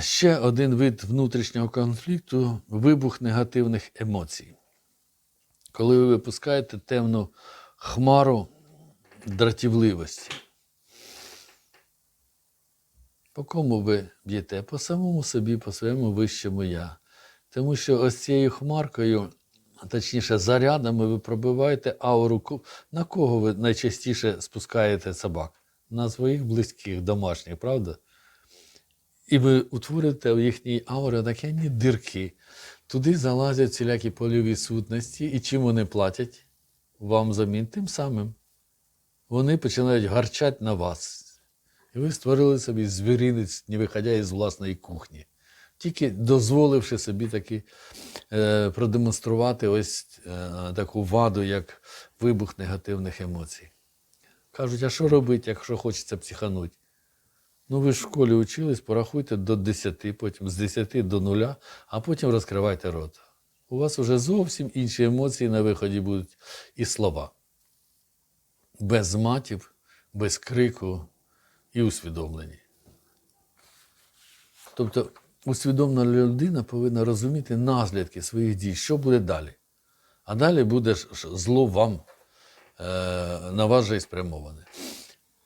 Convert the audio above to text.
Ще один вид внутрішнього конфлікту вибух негативних емоцій. Коли ви випускаєте темну хмару дратівливості. По кому ви б'єте? По самому собі, по своєму вищому я. Тому що ось цією хмаркою, точніше, зарядами ви пробиваєте ауру. На кого ви найчастіше спускаєте собак? На своїх близьких, домашніх, правда? І ви утворюєте в їхній аурі такі дірки. Туди залазять всілякі польові сутності, і чим вони платять вам замін? Тим самим. Вони починають гарчати на вас. І ви створили собі звіринець, не виходя із власної кухні. Тільки дозволивши собі таки е, продемонструвати ось е, таку ваду, як вибух негативних емоцій. Кажуть, а що робити, якщо хочеться психанути? Ну, ви ж в школі учились, порахуйте до 10, потім з 10 до 0, а потім розкривайте рот. У вас вже зовсім інші емоції на виході будуть і слова. Без матів, без крику і усвідомлені. Тобто усвідомлена людина повинна розуміти наслідки своїх дій, що буде далі. А далі буде зло вам, е, на вас же і спрямоване.